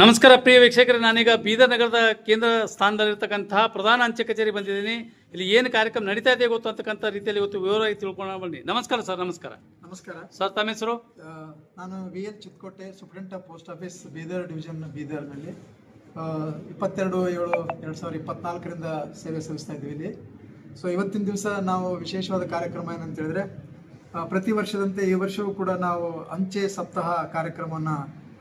ನಮಸ್ಕಾರ ಪ್ರಿಯ ವೀಕ್ಷಕರೇ. ನಾನೀಗ ಬೀದರ್ ನಗರದ ಕೇಂದ್ರ ಸ್ಥಾನದಲ್ಲಿರ್ತಕ್ಕಂತಹ ಪ್ರಧಾನ ಅಂಚೆ ಕಚೇರಿ ಬಂದಿದ್ದೀನಿ. ಇಲ್ಲಿ ಏನು ಕಾರ್ಯಕ್ರಮ ನಡೀತಾ ಇದೆ ಗೊತ್ತು ಅಂತಕ್ಕಂಥ ರೀತಿಯಲ್ಲಿ ಇವತ್ತು ವಿವರವಾಗಿ ತಿಳ್ಕೊಳ್ಳೋಣ. ಬನ್ನಿ ನಮಸ್ಕಾರ ಸರ್ ನಮಸ್ಕಾರ. ನಮಸ್ಕಾರ. ಸರ್ ತಮ್ಮ ಹೆಸರು? ನಾನು V L Chitkote superintendent post office Bidar division ಬೀದರ್ನಲ್ಲಿ. ಇಪ್ಪತ್ತೆರಡು ಏಳು ಎರಡು ಸಾವಿರದ ಇಪ್ಪತ್ನಾಲ್ಕರಿಂದ ಸೇವೆ ಸಲ್ಲಿಸ್ತಾ ಇದ್ದೀವಿ ಇಲ್ಲಿ. ಸೊ ಇವತ್ತಿನ ದಿವಸ ನಾವು ವಿಶೇಷವಾದ ಕಾರ್ಯಕ್ರಮ ಏನಂತ ಹೇಳಿದ್ರೆ ಪ್ರತಿ ವರ್ಷದಂತೆ ಈ ವರ್ಷವೂ ಕೂಡ ನಾವು ಅಂಚೆ ಸಪ್ತಾಹ ಕಾರ್ಯಕ್ರಮವನ್ನು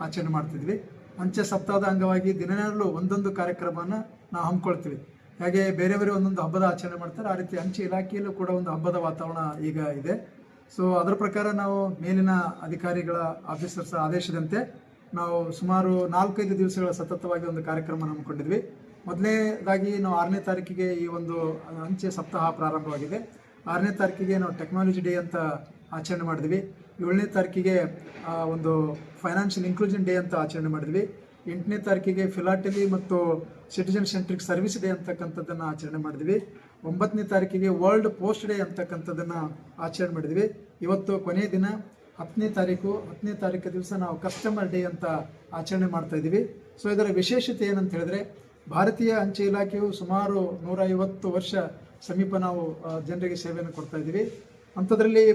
ಆಚರಣೆ ಮಾಡ್ತಿದ್ವಿ. ಅಂಚೆ ಸಪ್ತಾಹದ ಅಂಗವಾಗಿ ದಿನನಲ್ಲೂ ಒಂದೊಂದು ಕಾರ್ಯಕ್ರಮನ ನಾವು ಹಮ್ಮಿಕೊಳ್ತೀವಿ. ಹಾಗೆ ಬೇರೆ ಬೇರೆ ಒಂದೊಂದು ಹಬ್ಬದ ಆಚರಣೆ ಮಾಡ್ತಾರೆ. ಆ ರೀತಿ ಅಂಚೆ ಇಲಾಖೆಯಲ್ಲೂ ಕೂಡ ಒಂದು ಹಬ್ಬದ ವಾತಾವರಣ ಈಗ ಇದೆ. ಸೊ ಅದರ ಪ್ರಕಾರ ನಾವು ಮೇಲಿನ ಅಧಿಕಾರಿಗಳ, ಆಫೀಸರ್ಸ್ ಆದೇಶದಂತೆ ನಾವು ಸುಮಾರು ನಾಲ್ಕೈದು ದಿವಸಗಳ ಸತತವಾಗಿ ಒಂದು ಕಾರ್ಯಕ್ರಮ ಹಮ್ಮಿಕೊಂಡಿದ್ವಿ. ಮೊದಲನೇದಾಗಿ ನಾವು ಆರನೇ ತಾರೀಕಿಗೆ ಈ ಒಂದು ಅಂಚೆ ಸಪ್ತಾಹ ಪ್ರಾರಂಭವಾಗಿದೆ. ಆರನೇ ತಾರೀಕಿಗೆ ನಾವು ಟೆಕ್ನಾಲಜಿ ಡೇ ಅಂತ ಆಚರಣೆ ಮಾಡಿದ್ವಿ. ಏಳನೇ ತಾರೀಕಿಗೆ ಒಂದು ಫೈನಾನ್ಷಿಯಲ್ ಇನ್ಕ್ಲೂಷನ್ ಡೇ ಅಂತ ಆಚರಣೆ ಮಾಡಿದ್ವಿ. ಎಂಟನೇ ತಾರೀಕಿಗೆ ಫಿಲಾಟಲಿ ಮತ್ತು ಸಿಟಿಜನ್ ಸೆಂಟ್ರಿಕ್ ಸರ್ವಿಸ್ ಡೇ ಅಂತಕ್ಕಂಥದ್ದನ್ನು ಆಚರಣೆ ಮಾಡಿದ್ವಿ. ಒಂಬತ್ತನೇ ತಾರೀಕಿಗೆ ವರ್ಲ್ಡ್ ಪೋಸ್ಟ್ ಡೇ ಅಂತಕ್ಕಂಥದ್ದನ್ನು ಆಚರಣೆ ಮಾಡಿದ್ವಿ. ಇವತ್ತು ಕೊನೆಯ ದಿನ, ಹತ್ತನೇ ತಾರೀಕು ಹತ್ತನೇ ತಾರೀಕು ದಿವಸ ನಾವು ಕಸ್ಟಮರ್ ಡೇ ಅಂತ ಆಚರಣೆ ಮಾಡ್ತಾ ಇದ್ದೀವಿ. ಸೊ ಇದರ ವಿಶೇಷತೆ ಏನಂತ ಹೇಳಿದ್ರೆ, ಭಾರತೀಯ ಅಂಚೆ ಇಲಾಖೆಯು ಸುಮಾರು ನೂರ ಐವತ್ತು ವರ್ಷ ಸಮೀಪ ನಾವು ಜನರಿಗೆ ಸೇವೆಯನ್ನು ಕೊಡ್ತಾ ಇದ್ದೀವಿ. ಅಂಥದ್ರಲ್ಲಿ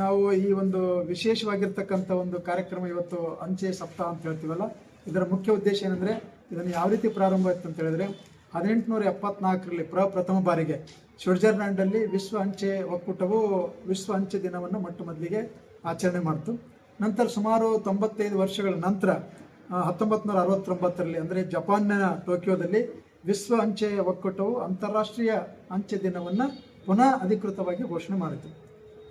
ನಾವು ಈ ಒಂದು ವಿಶೇಷವಾಗಿರ್ತಕ್ಕಂಥ ಒಂದು ಕಾರ್ಯಕ್ರಮ ಇವತ್ತು ಅಂಚೆ ಸಪ್ತಾಹ ಅಂತ ಹೇಳ್ತೀವಲ್ಲ, ಇದರ ಮುಖ್ಯ ಉದ್ದೇಶ ಏನಂದ್ರೆ ಇದನ್ನು ಯಾವ ರೀತಿ ಪ್ರಾರಂಭ ಆಯ್ತು ಅಂತ ಹೇಳಿದ್ರೆ ಹದಿನೆಂಟುನೂರ ಎಪ್ಪತ್ನಾಲ್ಕರಲ್ಲಿ ಪ್ರಪ್ರಥಮ ಬಾರಿಗೆ ಸ್ವಿಟ್ಜರ್ಲ್ಯಾಂಡಲ್ಲಿ ವಿಶ್ವ ಅಂಚೆ ಒಕ್ಕೂಟವು ವಿಶ್ವ ಅಂಚೆ ದಿನವನ್ನು ಮೊಟ್ಟ ಮೊದಲಿಗೆ ಆಚರಣೆ ಮಾಡಿತು. ನಂತರ ಸುಮಾರು ತೊಂಬತ್ತೈದು ವರ್ಷಗಳ ನಂತರ ಹತ್ತೊಂಬತ್ತು ನೂರ ಅರವತ್ತೊಂಬತ್ತರಲ್ಲಿ ಅಂದರೆ ಜಪಾನ್ನ ಟೋಕಿಯೋದಲ್ಲಿ ವಿಶ್ವ ಅಂಚೆ ಒಕ್ಕೂಟವು ಅಂತಾರಾಷ್ಟ್ರೀಯ ಅಂಚೆ ದಿನವನ್ನು ಪುನಃ ಅಧಿಕೃತವಾಗಿ ಘೋಷಣೆ ಮಾಡಿತು.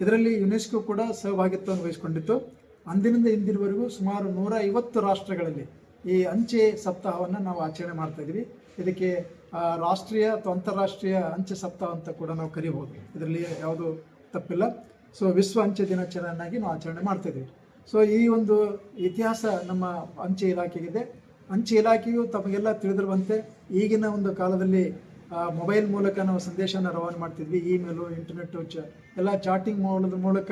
ಇದರಲ್ಲಿ ಯುನೆಸ್ಕೋ ಕೂಡ ಸಹಭಾಗಿತ್ವವನ್ನು ವಹಿಸಿಕೊಂಡಿತ್ತು. ಅಂದಿನಿಂದ ಇಂದಿನವರೆಗೂ ಸುಮಾರು ನೂರ ಐವತ್ತು ರಾಷ್ಟ್ರಗಳಲ್ಲಿ ಈ ಅಂಚೆ ಸಪ್ತಾಹವನ್ನು ನಾವು ಆಚರಣೆ ಮಾಡ್ತಾ ಇದ್ದೀವಿ ಇದಕ್ಕೆ ರಾಷ್ಟ್ರೀಯ ಅಥವಾ ಅಂತಾರಾಷ್ಟ್ರೀಯ ಅಂಚೆ ಸಪ್ತಾಹ ಅಂತ ಕೂಡ ನಾವು ಕರಿಬಹುದು. ಇದರಲ್ಲಿ ಯಾವುದು ತಪ್ಪಿಲ್ಲ. ಸೊ, ವಿಶ್ವ ಅಂಚೆ ದಿನಾಚರಣೆಯನ್ನಾಗಿ ನಾವು ಆಚರಣೆ ಮಾಡ್ತಾ ಇದ್ದೀವಿ ಸೊ, ಈ ಒಂದು ಇತಿಹಾಸ ನಮ್ಮ ಅಂಚೆ ಇಲಾಖೆಗಿದೆ. ಅಂಚೆ ಇಲಾಖೆಯು ತಮಗೆಲ್ಲ ತಿಳಿದಿರುವಂತೆ ಈಗಿನ ಒಂದು ಕಾಲದಲ್ಲಿ ಮೊಬೈಲ್ ಮೂಲಕ ನಾವು ಸಂದೇಶನ ರವಾನೆ ಮಾಡ್ತಿದ್ವಿ, ಇಮೇಲು, ಇಂಟರ್ನೆಟ್, ಚ, ಎಲ್ಲ ಚಾಟಿಂಗ್ ಮಾಡೋದ್ರ ಮೂಲಕ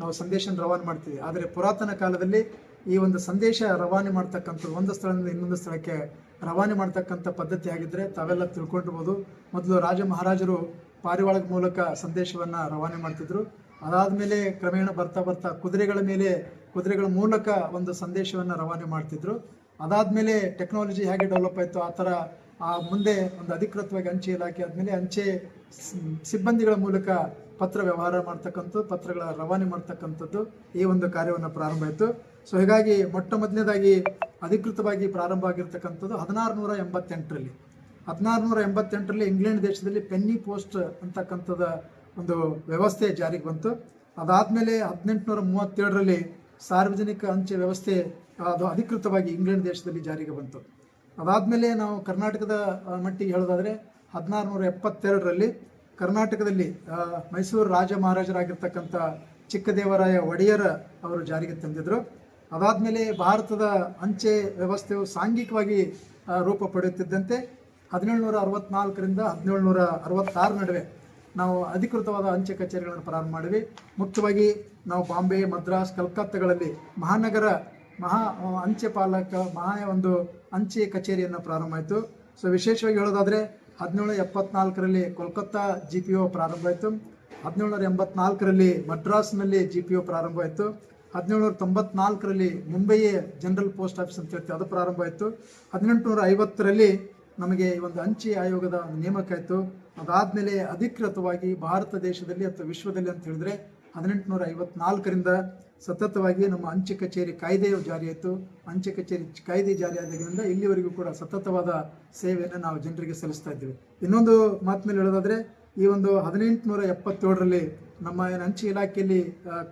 ನಾವು ಸಂದೇಶನ ರವಾನೆ ಮಾಡ್ತೀವಿ ಆದರೆ ಪುರಾತನ ಕಾಲದಲ್ಲಿ ಈ ಒಂದು ಸಂದೇಶ ರವಾನೆ ಮಾಡ್ತಕ್ಕಂಥದ್ದು ಒಂದು ಸ್ಥಳದಿಂದ ಇನ್ನೊಂದು ಸ್ಥಳಕ್ಕೆ ರವಾನೆ ಮಾಡ್ತಕ್ಕಂಥ ಪದ್ಧತಿ ಆಗಿದ್ದರೆ ತಾವೆಲ್ಲ ತಿಳ್ಕೊಂಡಿರ್ಬೋದು. ಮೊದಲು ರಾಜ ಮಹಾರಾಜರು ಪಾರಿವಾಳದ ಮೂಲಕ ಸಂದೇಶವನ್ನು ರವಾನೆ ಮಾಡ್ತಿದ್ರು. ಅದಾದ ಮೇಲೆ ಕ್ರಮೇಣ ಬರ್ತಾ ಬರ್ತಾ ಕುದುರೆಗಳ ಮೇಲೆ, ಕುದುರೆಗಳ ಮೂಲಕ ಒಂದು ಸಂದೇಶವನ್ನು ರವಾನೆ ಮಾಡ್ತಿದ್ರು. ಅದಾದ ಮೇಲೆ ಟೆಕ್ನಾಲಜಿ ಹೇಗೆ ಡೆವಲಪ್ ಆಯಿತು ಆ ಥರ ಆ ಮುಂದೆ ಒಂದು ಅಧಿಕೃತವಾಗಿ ಅಂಚೆ ಇಲಾಖೆ ಆದಮೇಲೆ ಅಂಚೆ ಸಿಬ್ಬಂದಿಗಳ ಮೂಲಕ ಪತ್ರ ವ್ಯವಹಾರ ಮಾಡ್ತಕ್ಕಂಥದ್ದು, ಪತ್ರಗಳ ರವಾನೆ ಮಾಡ್ತಕ್ಕಂಥದ್ದು ಈ ಒಂದು ಕಾರ್ಯವನ್ನು ಪ್ರಾರಂಭ ಆಯಿತು. ಸೊ ಹೀಗಾಗಿ ಮೊಟ್ಟ ಮೊದಲನೇದಾಗಿ ಅಧಿಕೃತವಾಗಿ ಪ್ರಾರಂಭ ಆಗಿರ್ತಕ್ಕಂಥದ್ದು ಹದಿನಾರು ನೂರ ಎಂಬತ್ತೆಂಟರಲ್ಲಿ. ಹದಿನಾರು ನೂರ ಎಂಬತ್ತೆಂಟರಲ್ಲಿ ಇಂಗ್ಲೆಂಡ್ ದೇಶದಲ್ಲಿ ಪೆನ್ನಿ ಪೋಸ್ಟ್ ಅಂತಕ್ಕಂಥದ ಒಂದು ವ್ಯವಸ್ಥೆ ಜಾರಿಗೆ ಬಂತು. ಅದಾದಮೇಲೆ ಹದಿನೆಂಟುನೂರ ಮೂವತ್ತೇಳರಲ್ಲಿ ಸಾರ್ವಜನಿಕ ಅಂಚೆ ವ್ಯವಸ್ಥೆ ಅದು ಅಧಿಕೃತವಾಗಿ ಇಂಗ್ಲೆಂಡ್ ದೇಶದಲ್ಲಿ ಜಾರಿಗೆ ಬಂತು. ಅದಾದಮೇಲೆ ನಾವು ಕರ್ನಾಟಕದ ಮಟ್ಟಿಗೆ ಹೇಳೋದಾದರೆ ಹದಿನಾರು ನೂರ ಎಪ್ಪತ್ತೆರಡರಲ್ಲಿ ಕರ್ನಾಟಕದಲ್ಲಿ ಮೈಸೂರು ರಾಜ ಮಹಾರಾಜರಾಗಿರ್ತಕ್ಕಂಥ ಚಿಕ್ಕದೇವರಾಯ ಒಡೆಯರ ಅವರು ಜಾರಿಗೆ ತಂದಿದ್ದರು ಅದಾದಮೇಲೆ ಭಾರತದ ಅಂಚೆ ವ್ಯವಸ್ಥೆಯು ಸಾಂಘಿಕವಾಗಿ ರೂಪ ಪಡೆಯುತ್ತಿದ್ದಂತೆ ಹದಿನೇಳುನೂರ ಅರವತ್ನಾಲ್ಕರಿಂದ ಹದಿನೇಳುನೂರ ಅರವತ್ತಾರು ನಡುವೆ ನಾವು ಅಧಿಕೃತವಾದ ಅಂಚೆ ಕಚೇರಿಗಳನ್ನು ಪ್ರಾರಂಭ ಮಾಡಿವಿ ಮುಖ್ಯವಾಗಿ ನಾವು ಬಾಂಬೆ, ಮದ್ರಾಸ್, ಕಲ್ಕತ್ತಾಗಳಲ್ಲಿ ಮಹಾನಗರ ಮಹಾ ಅಂಚೆ ಪಾಲಕ, ಮಹಾ ಒಂದು ಅಂಚೆ ಕಚೇರಿಯನ್ನು ಪ್ರಾರಂಭ ಆಯಿತು. ಸೊ ವಿಶೇಷವಾಗಿ ಹೇಳೋದಾದರೆ ಹದಿನೇಳು ಎಪ್ಪತ್ನಾಲ್ಕರಲ್ಲಿ ಕೋಲ್ಕತ್ತಾ ಜಿ ಪಿ ಒ ಪ್ರಾರಂಭ ಆಯಿತು. ಹದಿನೇಳುನೂರ ಎಂಬತ್ನಾಲ್ಕರಲ್ಲಿ ಮಡ್ರಾಸ್ನಲ್ಲಿ ಜಿ ಪಿ ಒ ಪ್ರಾರಂಭ ಆಯಿತು. ಹದಿನೇಳುನೂರ ತೊಂಬತ್ನಾಲ್ಕರಲ್ಲಿ ಮುಂಬಯಿಯ ಜನರಲ್ ಪೋಸ್ಟ್ ಆಫೀಸ್ ಅಂತ ಹೇಳ್ತೀವಿ, ಅದು ಪ್ರಾರಂಭ ಆಯಿತು. ಹದಿನೆಂಟುನೂರ ಐವತ್ತರಲ್ಲಿ ನಮಗೆ ಒಂದು ಅಂಚೆ ಆಯೋಗದ ನೇಮಕ ಆಯಿತು. ಅದಾದಮೇಲೆ ಅಧಿಕೃತವಾಗಿ ಭಾರತ ದೇಶದಲ್ಲಿ ಅಥವಾ ವಿಶ್ವದಲ್ಲಿ ಅಂತ ಹೇಳಿದ್ರೆ ಹದಿನೆಂಟುನೂರ ಐವತ್ನಾಲ್ಕರಿಂದ ಸತತವಾಗಿ ನಮ್ಮ ಅಂಚೆ ಕಚೇರಿ ಕಾಯ್ದೆಯು ಜಾರಿಯಾಯಿತು. ಅಂಚೆ ಕಚೇರಿ ಕಾಯ್ದೆ ಜಾರಿಯಾದಾಗಿನಿಂದ ಇಲ್ಲಿವರೆಗೂ ಕೂಡ ಸತತವಾದ ಸೇವೆಯನ್ನು ನಾವು ಜನರಿಗೆ ಸಲ್ಲಿಸ್ತಾ ಇದ್ದೀವಿ. ಇನ್ನೊಂದು ಮಾತಿನಲ್ಲಿ ಹೇಳೋದಾದ್ರೆ, ಈ ಒಂದು ಹದಿನೆಂಟುನೂರ ಎಪ್ಪತ್ತೇಳರಲ್ಲಿ ನಮ್ಮ ಏನು ಅಂಚೆ ಇಲಾಖೆಯಲ್ಲಿ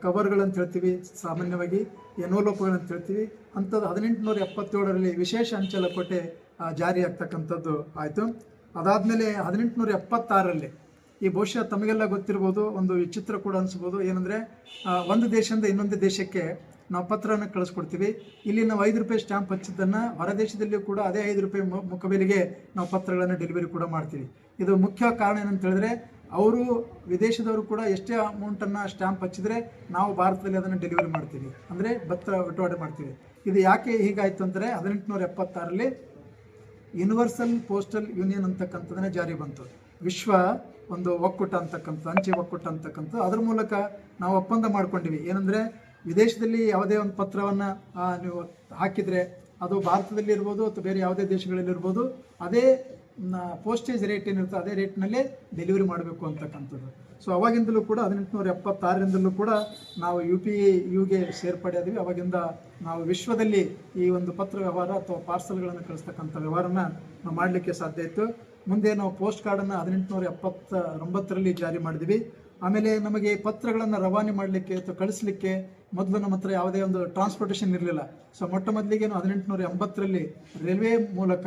ಕವರ್ಗಳಂತ ಹೇಳ್ತೀವಿ, ಸಾಮಾನ್ಯವಾಗಿ ಎನೋಲೋಪಗಳಂತ ಹೇಳ್ತೀವಿ, ಅಂಥದ್ದು ಹದಿನೆಂಟುನೂರ ಎಪ್ಪತ್ತೇಳರಲ್ಲಿ ವಿಶೇಷ ಅಂಚೆ ಲಕೋಟೆ ಜಾರಿಯಾಗ್ತಕ್ಕಂಥದ್ದು ಆಯಿತು. ಅದಾದಮೇಲೆ ಹದಿನೆಂಟುನೂರ ಎಪ್ಪತ್ತಾರರಲ್ಲಿ ಈ ಬಹುಶಃ ತಮಗೆಲ್ಲ ಗೊತ್ತಿರ್ಬೋದು, ಒಂದು ವಿಚಿತ್ರ ಕೂಡ ಅನಿಸ್ಬೋದು. ಏನಂದರೆ ಒಂದು ದೇಶದಿಂದ ಇನ್ನೊಂದು ದೇಶಕ್ಕೆ ನಾವು ಪತ್ರವನ್ನು ಕಳಿಸ್ಕೊಡ್ತೀವಿ. ಇಲ್ಲಿ ನಾವು ಐದು ರೂಪಾಯಿ ಸ್ಟ್ಯಾಂಪ್ ಹಚ್ಚಿದ್ದನ್ನು ಹೊರ ದೇಶದಲ್ಲಿಯೂ ಕೂಡ ಅದೇ ಐದು ರೂಪಾಯಿ ಮುಖಬೆಲೆಗೆ ನಾವು ಪತ್ರಗಳನ್ನು ಡೆಲಿವರಿ ಕೂಡ ಮಾಡ್ತೀವಿ. ಇದು ಮುಖ್ಯ ಕಾರಣ ಏನಂತ ಹೇಳಿದ್ರೆ, ಅವರು ವಿದೇಶದವರು ಕೂಡ ಎಷ್ಟೇ ಅಮೌಂಟನ್ನು ಸ್ಟ್ಯಾಂಪ್ ಹಚ್ಚಿದ್ರೆ ನಾವು ಭಾರತದಲ್ಲಿ ಅದನ್ನು ಡೆಲಿವರಿ ಮಾಡ್ತೀವಿ. ಅಂದರೆ ಭತ್ತ ಬಟವಾಡೆ ಮಾಡ್ತೀವಿ. ಇದು ಯಾಕೆ ಹೀಗಾಯಿತು ಅಂದರೆ, ಹದಿನೆಂಟುನೂರ ಎಪ್ಪತ್ತಾರಲ್ಲಿ ಯೂನಿವರ್ಸಲ್ ಪೋಸ್ಟಲ್ ಯೂನಿಯನ್ ಅಂತಕ್ಕಂಥದ್ದನ್ನೇ ಜಾರಿ ಬಂತು. ವಿಶ್ವ ಒಂದು ಒಕ್ಕೂಟ ಅಂತಕ್ಕಂಥ ಅಂಚೆ ಒಕ್ಕೂಟ ಅಂತಕ್ಕಂಥ, ಅದ್ರ ಮೂಲಕ ನಾವು ಒಪ್ಪಂದ ಮಾಡ್ಕೊಂಡಿವಿ. ಏನಂದರೆ, ವಿದೇಶದಲ್ಲಿ ಯಾವುದೇ ಒಂದು ಪತ್ರವನ್ನು ನೀವು ಹಾಕಿದರೆ, ಅದು ಭಾರತದಲ್ಲಿ ಇರ್ಬೋದು ಅಥವಾ ಬೇರೆ ಯಾವುದೇ ದೇಶಗಳಲ್ಲಿ ಇರ್ಬೋದು, ಅದೇ ಪೋಸ್ಟೇಜ್ ರೇಟ್ ಏನಿರುತ್ತೆ ಅದೇ ರೇಟ್ನಲ್ಲೇ ಡೆಲಿವರಿ ಮಾಡಬೇಕು ಅಂತಕ್ಕಂಥದ್ದು. ಸೊ ಅವಾಗಿಂದಲೂ ಕೂಡ ಹದಿನೆಂಟುನೂರ ಎಪ್ಪತ್ತಾರರಿಂದಲೂ ಕೂಡ ನಾವು ಯು ಪಿ ಯುಗೆ ಸೇರ್ಪಡೆ ಆದ್ವಿ. ಅವಾಗಿಂದ ನಾವು ವಿಶ್ವದಲ್ಲಿ ಈ ಒಂದು ಪತ್ರ ವ್ಯವಹಾರ ಅಥವಾ ಪಾರ್ಸಲ್ಗಳನ್ನು ಕಳಿಸ್ತಕ್ಕಂಥ ವ್ಯವಹಾರನ ನಾವು ಮಾಡಲಿಕ್ಕೆ ಸಾಧ್ಯ ಇತ್ತು. ಮುಂದೆ ನಾವು ಪೋಸ್ಟ್ ಕಾರ್ಡನ್ನು ಹದಿನೆಂಟುನೂರ ಎಪ್ಪತ್ತ ಒಂಬತ್ತರಲ್ಲಿ ಜಾರಿ ಮಾಡಿದ್ವಿ ಆಮೇಲೆ ನಮಗೆ ಪತ್ರಗಳನ್ನು ರವಾನೆ ಮಾಡಲಿಕ್ಕೆ ಅಥವಾ ಕಳಿಸ್ಲಿಕ್ಕೆ ಮೊದಲು ನಮ್ಮ ಹತ್ರ ಯಾವುದೇ ಒಂದು ಟ್ರಾನ್ಸ್ಪೋರ್ಟೇಷನ್ ಇರಲಿಲ್ಲ. ಸೊ ಮೊಟ್ಟ ಮೊದಲಿಗೆ ನಾವು ಹದಿನೆಂಟುನೂರ ಎಂಬತ್ತರಲ್ಲಿ ರೈಲ್ವೆ ಮೂಲಕ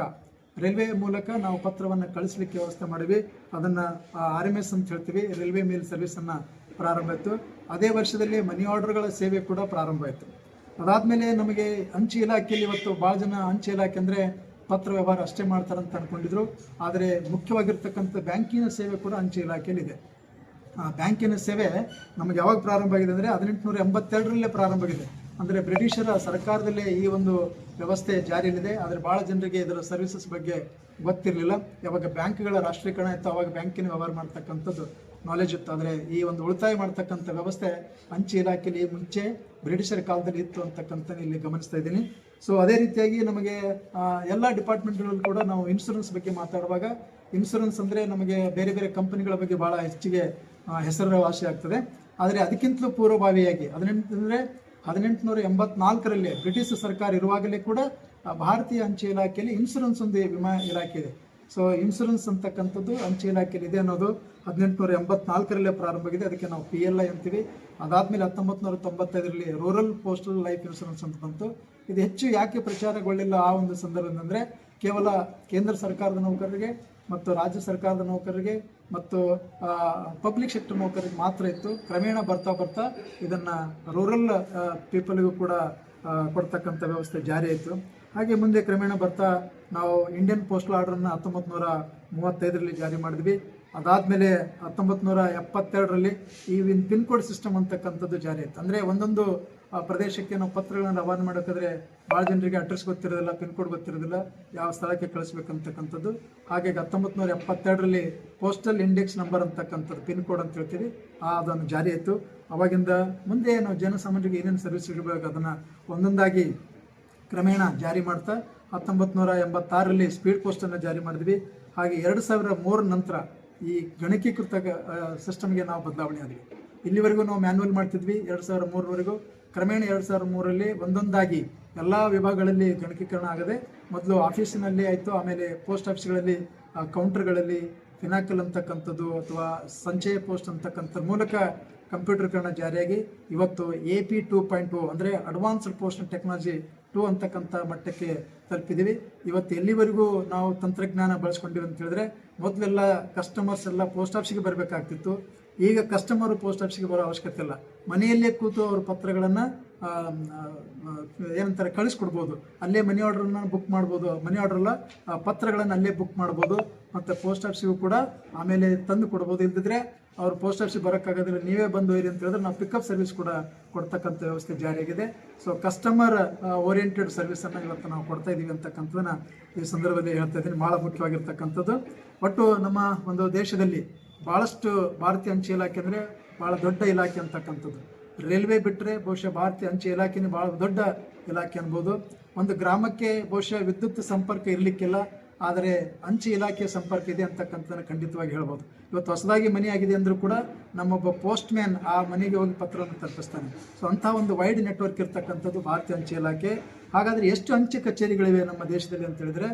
ರೈಲ್ವೆ ಮೂಲಕ ನಾವು ಪತ್ರವನ್ನು ಕಳಿಸ್ಲಿಕ್ಕೆ ವ್ಯವಸ್ಥೆ ಮಾಡಿವಿ ಅದನ್ನು ಆರ್ ಎಂ ಎಸ್ ಅಂತ ಹೇಳ್ತೀವಿ. ರೈಲ್ವೆ ಮೇಲ್ ಸರ್ವಿಸನ್ನು ಪ್ರಾರಂಭ ಆಯಿತು. ಅದೇ ವರ್ಷದಲ್ಲಿ ಮನಿ ಆರ್ಡರ್ಗಳ ಸೇವೆ ಕೂಡ ಪ್ರಾರಂಭ ಆಯಿತು. ಅದಾದಮೇಲೆ ನಮಗೆ ಅಂಚೆ ಇಲಾಖೆಯಲ್ಲಿ ಇವತ್ತು ಭಾಳ ಜನ ಅಂಚೆ ಇಲಾಖೆ ಅಂದರೆ ಪತ್ರ ವ್ಯವಹಾರ ಅಷ್ಟೇ ಮಾಡ್ತಾರೆ ಅಂತ ಅಂದ್ಕೊಂಡಿದ್ರು ಆದರೆ ಮುಖ್ಯವಾಗಿರ್ತಕ್ಕಂಥ ಬ್ಯಾಂಕಿನ ಸೇವೆ ಕೂಡ ಅಂಚೆ ಇಲಾಖೆಯಲ್ಲಿದೆ. ಬ್ಯಾಂಕಿನ ಸೇವೆ ನಮಗೆ ಯಾವಾಗ ಪ್ರಾರಂಭ ಆಗಿದೆ ಅಂದರೆ ಹದಿನೆಂಟುನೂರ ಎಂಬತ್ತೆರಡರಲ್ಲೇ ಪ್ರಾರಂಭ ಆಗಿದೆ. ಅಂದರೆ ಬ್ರಿಟಿಷರ ಸರ್ಕಾರದಲ್ಲೇ ಈ ಒಂದು ವ್ಯವಸ್ಥೆ ಜಾರಿಯಲ್ಲಿದೆ. ಆದರೆ ಭಾಳ ಜನರಿಗೆ ಇದರ ಸರ್ವಿಸಸ್ ಬಗ್ಗೆ ಗೊತ್ತಿರಲಿಲ್ಲ. ಯಾವಾಗ ಬ್ಯಾಂಕ್ಗಳ ರಾಷ್ಟ್ರೀಕರಣ ಇತ್ತು ಅವಾಗ ಬ್ಯಾಂಕಿನ ವ್ಯವಹಾರ ಮಾಡ್ತಕ್ಕಂಥದ್ದು ನಾಲೆಜ್ ಇತ್ತು. ಆದರೆ ಈ ಒಂದು ಉಳಿತಾಯ ಮಾಡ್ತಕ್ಕಂಥ ವ್ಯವಸ್ಥೆ ಅಂಚೆ ಇಲಾಖೆಯಲ್ಲಿ ಮುಂಚೆ ಬ್ರಿಟಿಷರ ಕಾಲದಲ್ಲಿ ಇತ್ತು ಅಂತಕ್ಕಂಥ ಇಲ್ಲಿ ಗಮನಿಸ್ತಾ ಇದ್ದೀನಿ. ಸೊ ಅದೇ ರೀತಿಯಾಗಿ ನಮಗೆ ಎಲ್ಲ ಡಿಪಾರ್ಟ್ಮೆಂಟ್ಗಳಲ್ಲಿ ಕೂಡ ನಾವು ಇನ್ಶೂರೆನ್ಸ್ ಬಗ್ಗೆ ಮಾತಾಡುವಾಗ ಇನ್ಶೂರೆನ್ಸ್ ಅಂದರೆ ನಮಗೆ ಬೇರೆ ಬೇರೆ ಕಂಪನಿಗಳ ಬಗ್ಗೆ ಭಾಳ ಹೆಚ್ಚಿಗೆ ಹೆಸರುವಾಸಿ ಆಗ್ತದೆ. ಆದರೆ ಅದಕ್ಕಿಂತಲೂ ಪೂರ್ವಭಾವಿಯಾಗಿ ಹದಿನೆಂಟು ಅಂದರೆ ಹದಿನೆಂಟುನೂರ ಎಂಬತ್ನಾಲ್ಕರಲ್ಲಿ ಬ್ರಿಟಿಷ್ ಸರ್ಕಾರ ಇರುವಾಗಲೇ ಕೂಡ ಭಾರತೀಯ ಅಂಚೆ ಇಲಾಖೆಯಲ್ಲಿ ಇನ್ಶೂರೆನ್ಸ್ ಒಂದು ವಿಮಾ ಇಲಾಖೆ ಇದೆ. ಸೊ ಇನ್ಶೂರೆನ್ಸ್ ಅಂತಕ್ಕಂಥದ್ದು ಅಂಚೆ ಇಲಾಖೆಯಲ್ಲಿ ಇದೆ ಅನ್ನೋದು ಹದಿನೆಂಟುನೂರ ಎಂಬತ್ನಾಲ್ಕರಲ್ಲೇ ಪ್ರಾರಂಭ ಆಗಿದೆ. ಅದಕ್ಕೆ ನಾವು ಪಿ ಎಲ್ ಐ ಅಂತೀವಿ. ಅದಾದಮೇಲೆ ಹತ್ತೊಂಬತ್ತು ನೂರ ತೊಂಬತ್ತೈದರಲ್ಲಿ ರೂರಲ್ ಪೋಸ್ಟಲ್ ಲೈಫ್ ಇನ್ಶೂರೆನ್ಸ್ ಅಂತ ಬಂತು. ಇದು ಹೆಚ್ಚು ಯಾಕೆ ಪ್ರಚಾರಗೊಳ್ಳಿಲ್ಲ ಆ ಒಂದು ಸಂದರ್ಭದಂದರೆ ಕೇವಲ ಕೇಂದ್ರ ಸರ್ಕಾರದ ನೌಕರರಿಗೆ ಮತ್ತು ರಾಜ್ಯ ಸರ್ಕಾರದ ನೌಕರರಿಗೆ ಮತ್ತು ಪಬ್ಲಿಕ್ ಸೆಕ್ಟರ್ ನೌಕರಿಗೆ ಮಾತ್ರ ಇತ್ತು. ಕ್ರಮೇಣ ಬರ್ತಾ ಬರ್ತಾ ಇದನ್ನು ರೂರಲ್ ಪೀಪಲ್ಗೂ ಕೂಡ ಕೊಡ್ತಕ್ಕಂಥ ವ್ಯವಸ್ಥೆ ಜಾರಿ ಆಯಿತು. ಹಾಗೆ ಮುಂದೆ ಕ್ರಮೇಣ ಬರ್ತಾ ನಾವು ಇಂಡಿಯನ್ ಪೋಸ್ಟಲ್ ಆರ್ಡರನ್ನು ಹತ್ತೊಂಬತ್ತು ನೂರ ಮೂವತ್ತೈದರಲ್ಲಿ ಜಾರಿ ಮಾಡಿದ್ವಿ. ಅದಾದಮೇಲೆ ಹತ್ತೊಂಬತ್ತು ನೂರ ಎಪ್ಪತ್ತೆರಡರಲ್ಲಿ ಈ ಪಿನ್ ಕೋಡ್ ಸಿಸ್ಟಮ್ ಅಂತಕ್ಕಂಥದ್ದು ಜಾರಿ ಆಯಿತು. ಅಂದರೆ ಒಂದೊಂದು ಪ್ರದೇಶಕ್ಕೆ ನಾವು ಪತ್ರಗಳನ್ನು ರವಾನೆ ಮಾಡೋಕ್ಕಾದ್ರೆ ಭಾಳ ಜನರಿಗೆ ಅಡ್ರೆಸ್ ಗೊತ್ತಿರೋದಿಲ್ಲ, ಪಿನ್ ಕೋಡ್ ಗೊತ್ತಿರೋದಿಲ್ಲ, ಯಾವ ಸ್ಥಳಕ್ಕೆ ಕಳಿಸ್ಬೇಕಂತಕ್ಕಂಥದ್ದು. ಹಾಗೆ ಹತ್ತೊಂಬತ್ತು ನೂರ ಎಪ್ಪತ್ತೆರಡರಲ್ಲಿ ಪೋಸ್ಟಲ್ ಇಂಡೆಕ್ಸ್ ನಂಬರ್ ಅಂತಕ್ಕಂಥದ್ದು, ಪಿನ್ ಕೋಡ್ ಅಂತ ಹೇಳ್ತೀವಿ, ಆ ಅದನ್ನು ಜಾರಿ ಆಯಿತು. ಅವಾಗಿಂದ ಮುಂದೆ ನಾವು ಜನಸಾಮಾನ್ಯರಿಗೆ ಏನೇನು ಸರ್ವಿಸ್ ಇಡಬೇಕು ಅದನ್ನು ಒಂದೊಂದಾಗಿ ಕ್ರಮೇಣ ಜಾರಿ ಮಾಡ್ತಾ ಹತ್ತೊಂಬತ್ತು ನೂರ ಎಂಬತ್ತಾರರಲ್ಲಿ ಸ್ಪೀಡ್ ಪೋಸ್ಟನ್ನು ಜಾರಿ ಮಾಡಿದ್ವಿ. ಹಾಗೆ ಎರಡು ಸಾವಿರ ಮೂರ ನಂತರ ಈ ಗಣಕೀಕೃತ ಸಿಸ್ಟಮ್ಗೆ ನಾವು ಬದಲಾವಣೆ ಆದ್ವಿ. ಇಲ್ಲಿವರೆಗೂ ನಾವು ಮ್ಯಾನ್ಯುವಲ್ ಮಾಡ್ತಿದ್ವಿ, ಎರಡು ಸಾವಿರ ಮೂರವರೆಗೂ ಕ್ರಮೇಣ ಎರಡು ಸಾವಿರದ ಮೂರರಲ್ಲಿ ಒಂದೊಂದಾಗಿ ಎಲ್ಲ ವಿಭಾಗಗಳಲ್ಲಿ ಗಣಕೀಕರಣ ಆಗದೆ ಮೊದಲು ಆಫೀಸಿನಲ್ಲಿ ಆಯಿತು, ಆಮೇಲೆ ಪೋಸ್ಟ್ ಆಫೀಸ್ಗಳಲ್ಲಿ ಕೌಂಟರ್ಗಳಲ್ಲಿ ಫಿನಾಕಲ್ ಅಂತಕ್ಕಂಥದ್ದು ಅಥವಾ ಸಂಚಯ ಪೋಸ್ಟ್ ಅಂತಕ್ಕಂಥ ಮೂಲಕ ಕಂಪ್ಯೂಟರ್ಗಳನ್ನ ಜಾರಿಯಾಗಿ ಇವತ್ತು A P two point two ಅಂದರೆ ಅಡ್ವಾನ್ಸ್ಡ್ ಪೋಸ್ಟ್ ಟೆಕ್ನಾಲಜಿ ಟು ಅಂತಕ್ಕಂಥ ಮಟ್ಟಕ್ಕೆ ತಲುಪಿದ್ದೀವಿ ಇವತ್ತು ಎಲ್ಲಿವರೆಗೂ ನಾವು ತಂತ್ರಜ್ಞಾನ ಬಳಸ್ಕೊಂಡಿವಿ ಅಂತ ಹೇಳಿದ್ರೆ ಮೊದಲೆಲ್ಲ ಕಸ್ಟಮರ್ಸ್ ಎಲ್ಲ ಪೋಸ್ಟ್ ಆಫೀಸಿಗೆ ಬರಬೇಕಾಗ್ತಿತ್ತು. ಈಗ ಕಸ್ಟಮರು ಪೋಸ್ಟ್ ಆಫೀಸಿಗೆ ಬರೋ ಅವಶ್ಯಕತೆ ಇಲ್ಲ. ಮನೆಯಲ್ಲೇ ಕೂತು ಅವ್ರ ಪತ್ರಗಳನ್ನು ಏನಂತಾರೆ, ಕಳಿಸ್ಕೊಡ್ಬೋದು. ಅಲ್ಲೇ ಮನಿ ಆರ್ಡ್ರನ್ನ ಬುಕ್ ಮಾಡ್ಬೋದು. ಮನಿ ಆರ್ಡ್ರಲ್ಲ ಪತ್ರಗಳನ್ನು ಅಲ್ಲೇ ಬುಕ್ ಮಾಡ್ಬೋದು. ಮತ್ತು ಪೋಸ್ಟ್ ಆಫೀಸಿಗೂ ಕೂಡ ಆಮೇಲೆ ತಂದು ಕೊಡ್ಬೋದು. ಇಲ್ದಿದ್ರೆ ಅವ್ರು ಪೋಸ್ಟ್ ಆಫೀಸಿಗೆ ಬರೋಕ್ಕಾಗೋದಿಲ್ಲ. ನೀವೇ ಬಂದು ಒಯ್ಯಿರಿ ಅಂತ ಹೇಳಿದ್ರೆ ನಾವು ಪಿಕಪ್ ಸರ್ವಿಸ್ ಕೂಡ ಕೊಡ್ತಕ್ಕಂಥ ವ್ಯವಸ್ಥೆ ಜಾರಿಯಾಗಿದೆ ಸೊ ಕಸ್ಟಮರ್ ಓರಿಯೆಂಟೆಡ್ ಸರ್ವಿಸನ್ನು ಇವತ್ತು ನಾವು ಕೊಡ್ತಾ ಇದ್ದೀವಿ ಅಂತಕ್ಕಂಥದ್ದನ್ನ ಈ ಸಂದರ್ಭದಲ್ಲಿ ಹೇಳ್ತಾ ಇದ್ದೀನಿ. ಭಾಳ ಮುಖ್ಯವಾಗಿರ್ತಕ್ಕಂಥದ್ದು. ಒಟ್ಟು ನಮ್ಮ ಒಂದು ದೇಶದಲ್ಲಿ ಭಾಳಷ್ಟು ಭಾರತೀಯ ಅಂಚೆ ಇಲಾಖೆ ಅಂದರೆ ಭಾಳ ದೊಡ್ಡ ಇಲಾಖೆ ಅಂತಕ್ಕಂಥದ್ದು. ರೈಲ್ವೆ ಬಿಟ್ಟರೆ ಬಹುಶಃ ಭಾರತೀಯ ಅಂಚೆ ಇಲಾಖೆನೇ ಭಾಳ ದೊಡ್ಡ ಇಲಾಖೆ ಅನ್ಬೋದು. ಒಂದು ಗ್ರಾಮಕ್ಕೆ ಬಹುಶಃ ವಿದ್ಯುತ್ ಸಂಪರ್ಕ ಇರಲಿಕ್ಕಿಲ್ಲ, ಆದರೆ ಅಂಚೆ ಇಲಾಖೆಯ ಸಂಪರ್ಕ ಇದೆ ಅಂತಕ್ಕಂಥದ್ದನ್ನು ಖಂಡಿತವಾಗಿ ಹೇಳ್ಬೋದು. ಇವತ್ತು ಹೊಸದಾಗಿ ಮನೆ ಆಗಿದೆ ಅಂದರೂ ಕೂಡ ನಮ್ಮೊಬ್ಬ ಪೋಸ್ಟ್ ಮ್ಯಾನ್ ಆ ಮನೆಗೆ ಹೋಗಿ ಪತ್ರವನ್ನು ತಲುಪಿಸ್ತಾನೆ. ಸೊ ಅಂಥ ಒಂದು ವೈಡ್ ನೆಟ್ವರ್ಕ್ ಇರ್ತಕ್ಕಂಥದ್ದು ಭಾರತೀಯ ಅಂಚೆ ಇಲಾಖೆ. ಹಾಗಾದರೆ ಎಷ್ಟು ಅಂಚೆ ಕಚೇರಿಗಳಿವೆ ನಮ್ಮ ದೇಶದಲ್ಲಿ ಅಂತ ಹೇಳಿದ್ರೆ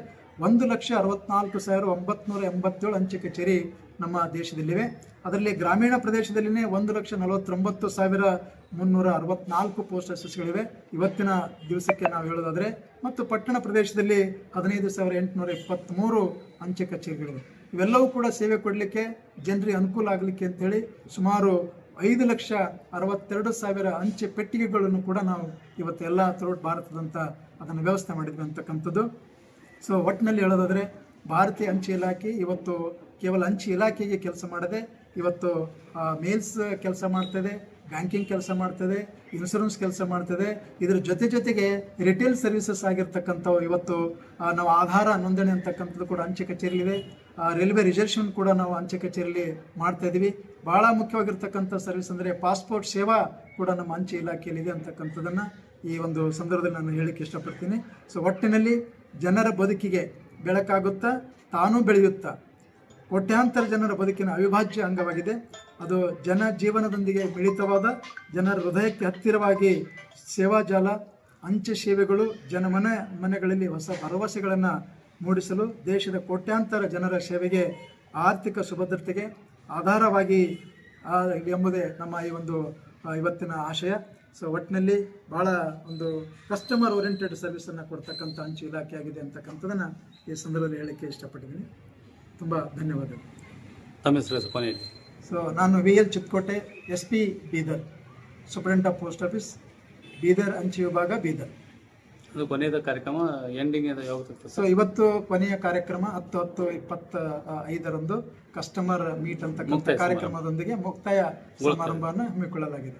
ಒಂದು ಲಕ್ಷ ಅರವತ್ನಾಲ್ಕು ಸಾವಿರ ಒಂಬತ್ನೂರ ಎಂಬತ್ತೇಳು ಅಂಚೆ ಕಚೇರಿ ನಮ್ಮ ದೇಶದಲ್ಲಿವೆ. ಅದರಲ್ಲಿ ಗ್ರಾಮೀಣ ಪ್ರದೇಶದಲ್ಲಿನೇ ಒಂದು ಲಕ್ಷ ನಲವತ್ತೊಂಬತ್ತು ಸಾವಿರ ಮುನ್ನೂರ ಅರವತ್ನಾಲ್ಕು ಪೋಸ್ಟ್ ಆಫೀಸ್ಗಳಿವೆ. ಇವತ್ತಿನ ದಿವಸಕ್ಕೆ ನಾವು ಹೇಳೋದಾದರೆ ಮತ್ತು ಪಟ್ಟಣ ಪ್ರದೇಶದಲ್ಲಿ ಹದಿನೈದು ಸಾವಿರ ಎಂಟುನೂರ ಇಪ್ಪತ್ತ್ಮೂರು ಅಂಚೆ ಕಚೇರಿಗಳಿವೆ. ಇವೆಲ್ಲವೂ ಕೂಡ ಸೇವೆ ಕೊಡಲಿಕ್ಕೆ ಜನರಿಗೆ ಅನುಕೂಲ ಆಗಲಿಕ್ಕೆ ಅಂತೇಳಿ ಸುಮಾರು ಐದು ಲಕ್ಷ ಅರವತ್ತೆರಡು ಸಾವಿರ ಅಂಚೆ ಪೆಟ್ಟಿಗೆಗಳನ್ನು ಕೂಡ ನಾವು ಇವತ್ತೆಲ್ಲ ಥ್ರೂಟ್ ಭಾರತದಂತ ಅದನ್ನು ವ್ಯವಸ್ಥೆ ಮಾಡಿದ್ವಿ ಅಂತಕ್ಕಂಥದ್ದು. ಸೊ ಒಟ್ಟಿನಲ್ಲಿ ಹೇಳೋದಾದರೆ, ಭಾರತೀಯ ಅಂಚೆ ಇಲಾಖೆ ಇವತ್ತು ಕೇವಲ ಅಂಚೆ ಇಲಾಖೆಗೆ ಕೆಲಸ ಮಾಡದೆ, ಇವತ್ತು ಮೇಲ್ಸ್ ಕೆಲಸ ಮಾಡ್ತದೆ, ಬ್ಯಾಂಕಿಂಗ್ ಕೆಲಸ ಮಾಡ್ತದೆ ಇನ್ಶೂರೆನ್ಸ್ ಕೆಲಸ ಮಾಡ್ತದೆ. ಇದರ ಜೊತೆ ಜೊತೆಗೆ ರಿಟೇಲ್ ಸರ್ವಿಸಸ್ ಆಗಿರ್ತಕ್ಕಂಥವು ಇವತ್ತು ನಾವು ಆಧಾರ ನೋಂದಣಿ ಅಂತಕ್ಕಂಥದ್ದು ಕೂಡ ಅಂಚೆ ಕಚೇರಿಲಿದೆ. ರೈಲ್ವೆ ರಿಸರ್ವೇಷನ್ ಕೂಡ ನಾವು ಅಂಚೆ ಕಚೇರಿಯಲ್ಲಿ ಮಾಡ್ತಾ ಇದ್ದೀವಿ ಭಾಳ ಮುಖ್ಯವಾಗಿರ್ತಕ್ಕಂಥ ಸರ್ವಿಸ್ ಅಂದರೆ ಪಾಸ್ಪೋರ್ಟ್ ಸೇವಾ ಕೂಡ ನಮ್ಮ ಅಂಚೆ ಇಲಾಖೆಯಲ್ಲಿದೆ ಅಂತಕ್ಕಂಥದ್ದನ್ನು ಈ ಒಂದು ಸಂದರ್ಭದಲ್ಲಿ ನಾನು ಹೇಳಕ್ಕೆ ಇಷ್ಟಪಡ್ತೀನಿ. ಸೊ ಒಟ್ಟಿನಲ್ಲಿ ಜನರ ಬದುಕಿಗೆ ಬೆಳಕಾಗುತ್ತಾ ತಾನೂ ಬೆಳೆಯುತ್ತಾ. ಕೋಟ್ಯಾಂತರ ಜನರ ಬದುಕಿನ ಅವಿಭಾಜ್ಯ ಅಂಗವಾಗಿದೆ. ಅದು ಜನ ಜೀವನದೊಂದಿಗೆ ಮಿಳಿತವಾದ, ಜನರ ಹೃದಯಕ್ಕೆ ಹತ್ತಿರವಾಗಿ ಸೇವಾ ಜಾಲ, ಅಂಚೆ ಸೇವೆಗಳು ಜನಮನ ಮನೆಗಳಲ್ಲಿ ಹೊಸ ಭರವಸೆಗಳನ್ನು ಮೂಡಿಸಲು ದೇಶದ ಕೋಟ್ಯಾಂತರ ಜನರ ಸೇವೆಗೆ ಆರ್ಥಿಕ ಸುಭದ್ರತೆಗೆ ಆಧಾರವಾಗಿ ಎಂಬುದೇ ನಮ್ಮ ಈ ಒಂದು ಇವತ್ತಿನ ಆಶಯ. ಸೊ ಒಟ್ಟಿನಲ್ಲಿ ಭಾಳ ಒಂದು ಕಸ್ಟಮರ್ ಓರಿಯೆಂಟೆಡ್ ಸರ್ವಿಸನ್ನು ಕೊಡ್ತಕ್ಕಂಥ ಅಂಚೆ ಇಲಾಖೆ ಆಗಿದೆ ಅಂತಕ್ಕಂಥದ್ದನ್ನು ಈ ಸಂದರ್ಭದಲ್ಲಿ ಹೇಳಕ್ಕೆ ಇಷ್ಟಪಟ್ಟಿದ್ದೀನಿ. ತುಂಬ ಧನ್ಯವಾದಗಳು. ತಮ್ಮ ಹೆಸರು ಸರ್ ಕೊನೆಯಲ್ಲಿ. ಸೊ ನಾನು V L Chitkote S P Bidar superintendent of post office Bidar ಅಂಚೆ ವಿಭಾಗ ಬೀದರ್ ಅದು ಕೊನೆಯದ ಕಾರ್ಯಕ್ರಮ ಎಂಡಿಂಗ್ ಯಾವಾಗ ಸೊ ಇವತ್ತು ಕೊನೆಯ ಕಾರ್ಯಕ್ರಮ ಹತ್ತು ಹತ್ತು ಇಪ್ಪತ್ತ ಐದರಂದು ಕಸ್ಟಮರ್ ಮೀಟ್ ಅಂತಕ್ಕಂಥ ಕಾರ್ಯಕ್ರಮದೊಂದಿಗೆ ಮುಕ್ತಾಯ ಸಮಾರಂಭವನ್ನು ಹಮ್ಮಿಕೊಳ್ಳಲಾಗಿದೆ.